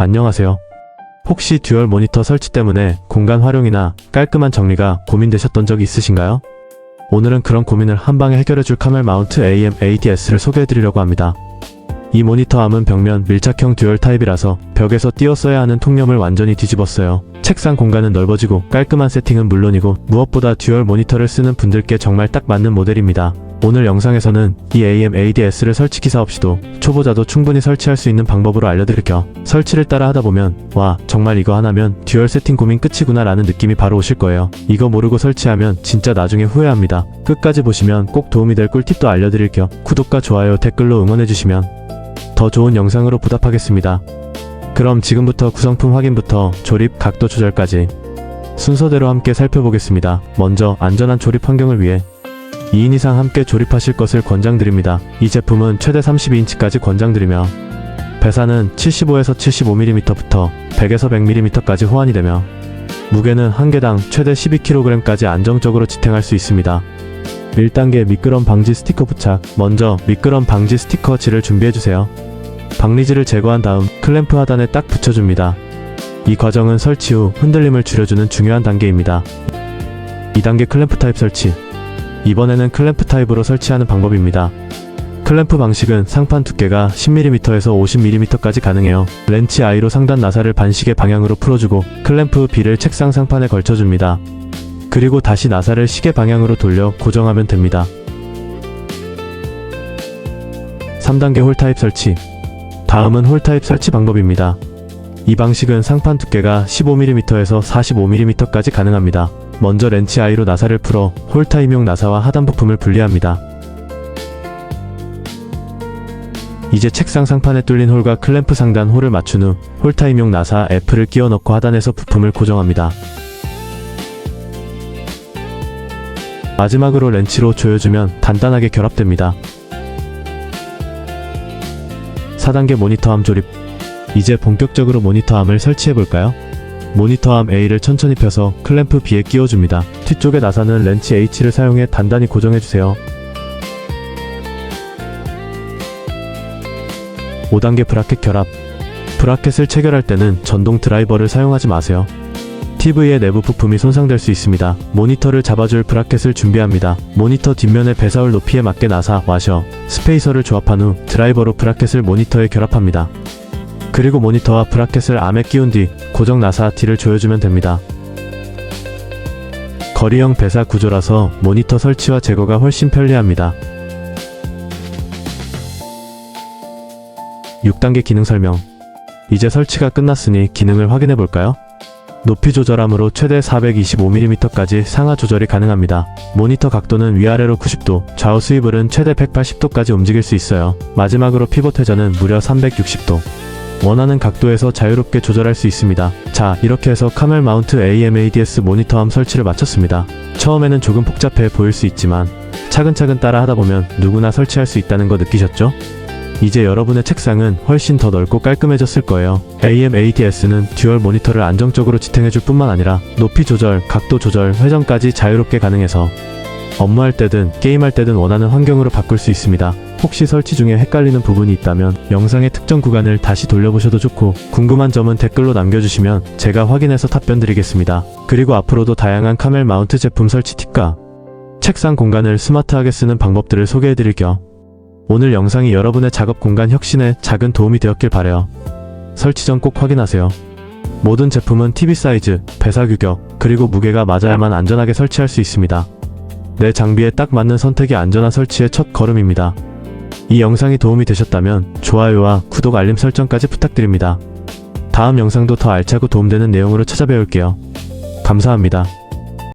안녕하세요. 혹시 듀얼 모니터 설치 때문에 공간 활용이나 깔끔한 정리가 고민되셨던 적 있으신가요? 오늘은 그런 고민을 한방에 해결해줄 카멜 마운트 AM ADS를 소개해드리려고 합니다. 이 모니터 암은 벽면 밀착형 듀얼 타입이라서 벽에서 띄었어야 하는 통념을 완전히 뒤집었어요. 책상 공간은 넓어지고 깔끔한 세팅은 물론이고 무엇보다 듀얼 모니터를 쓰는 분들께 정말 딱 맞는 모델입니다. 오늘 영상에서는 이 AM ADS를 설치 기사 없이도 초보자도 충분히 설치할 수 있는 방법으로 알려드릴게요. 설치를 따라 하다 보면 와 정말 이거 하나면 듀얼 세팅 고민 끝이구나 라는 느낌이 바로 오실 거예요. 이거 모르고 설치하면 진짜 나중에 후회합니다. 끝까지 보시면 꼭 도움이 될 꿀팁도 알려드릴게요. 구독과 좋아요 댓글로 응원해주시면 더 좋은 영상으로 보답하겠습니다. 그럼 지금부터 구성품 확인부터 조립 각도 조절까지 순서대로 함께 살펴보겠습니다. 먼저 안전한 조립 환경을 위해 2인 이상 함께 조립하실 것을 권장드립니다. 이 제품은 최대 32인치까지 권장드리며 배사는 75에서 75mm부터 100에서 100mm까지 호환이 되며 무게는 한 개당 최대 12kg까지 안정적으로 지탱할 수 있습니다. 1단계 미끄럼 방지 스티커 부착 먼저 미끄럼 방지 스티커지를 준비해주세요. 박리지를 제거한 다음 클램프 하단에 딱 붙여줍니다. 이 과정은 설치 후 흔들림을 줄여주는 중요한 단계입니다. 2단계 클램프 타입 설치 이번에는 클램프 타입으로 설치하는 방법입니다. 클램프 방식은 상판 두께가 10mm에서 50mm까지 가능해요. 렌치 아이로 상단 나사를 반시계 방향으로 풀어주고 클램프 B를 책상 상판에 걸쳐줍니다. 그리고 다시 나사를 시계 방향으로 돌려 고정하면 됩니다. 3단계 홀 타입 설치 다음은 홀 타입 설치 방법입니다. 이 방식은 상판 두께가 15mm에서 45mm까지 가능합니다. 먼저 렌치 아이로 나사를 풀어 홀 타입용 나사와 하단 부품을 분리합니다. 이제 책상 상판에 뚫린 홀과 클램프 상단 홀을 맞춘 후 홀타임용 나사 F를 끼워 넣고 하단에서 부품을 고정합니다. 마지막으로 렌치로 조여주면 단단하게 결합됩니다. 4단계 모니터암 조립 이제 본격적으로 모니터암을 설치해볼까요? 모니터암 A를 천천히 펴서 클램프 B에 끼워줍니다. 뒤쪽의 나사는 렌치 H를 사용해 단단히 고정해주세요. 5단계 브라켓 결합 브라켓을 체결할 때는 전동 드라이버를 사용하지 마세요. TV의 내부 부품이 손상될 수 있습니다. 모니터를 잡아줄 브라켓을 준비합니다. 모니터 뒷면의 배사울 높이에 맞게 나사, 와셔, 스페이서를 조합한 후 드라이버로 브라켓을 모니터에 결합합니다. 그리고 모니터와 브라켓을 암에 끼운 뒤 고정 나사 D를 조여주면 됩니다. 거리형 배사 구조라서 모니터 설치와 제거가 훨씬 편리합니다. 6단계 기능 설명. 이제 설치가 끝났으니 기능을 확인해 볼까요? 높이 조절함으로 최대 425mm까지 상하 조절이 가능합니다. 모니터 각도는 위아래로 90도, 좌우 스위블은 최대 180도까지 움직일 수 있어요. 마지막으로 피벗 회전은 무려 360도. 원하는 각도에서 자유롭게 조절할 수 있습니다. 자, 이렇게 해서 카멜 마운트 AMADS 모니터암 설치를 마쳤습니다. 처음에는 조금 복잡해 보일 수 있지만 차근차근 따라 하다 보면 누구나 설치할 수 있다는 거 느끼셨죠? 이제 여러분의 책상은 훨씬 더 넓고 깔끔해졌을 거예요. AMADS는 듀얼 모니터를 안정적으로 지탱해줄 뿐만 아니라 높이 조절, 각도 조절, 회전까지 자유롭게 가능해서 업무할 때든 게임할 때든 원하는 환경으로 바꿀 수 있습니다. 혹시 설치 중에 헷갈리는 부분이 있다면 영상의 특정 구간을 다시 돌려보셔도 좋고 궁금한 점은 댓글로 남겨주시면 제가 확인해서 답변 드리겠습니다. 그리고 앞으로도 다양한 카멜 마운트 제품 설치 팁과 책상 공간을 스마트하게 쓰는 방법들을 소개해드릴게요. 오늘 영상이 여러분의 작업 공간 혁신에 작은 도움이 되었길 바래요. 설치 전 꼭 확인하세요. 모든 제품은 TV 사이즈, 배사 규격, 그리고 무게가 맞아야만 안전하게 설치할 수 있습니다. 내 장비에 딱 맞는 선택이 안전한 설치의 첫 걸음입니다. 이 영상이 도움이 되셨다면 좋아요와 구독 알림 설정까지 부탁드립니다. 다음 영상도 더 알차고 도움되는 내용으로 찾아뵈올게요. 감사합니다.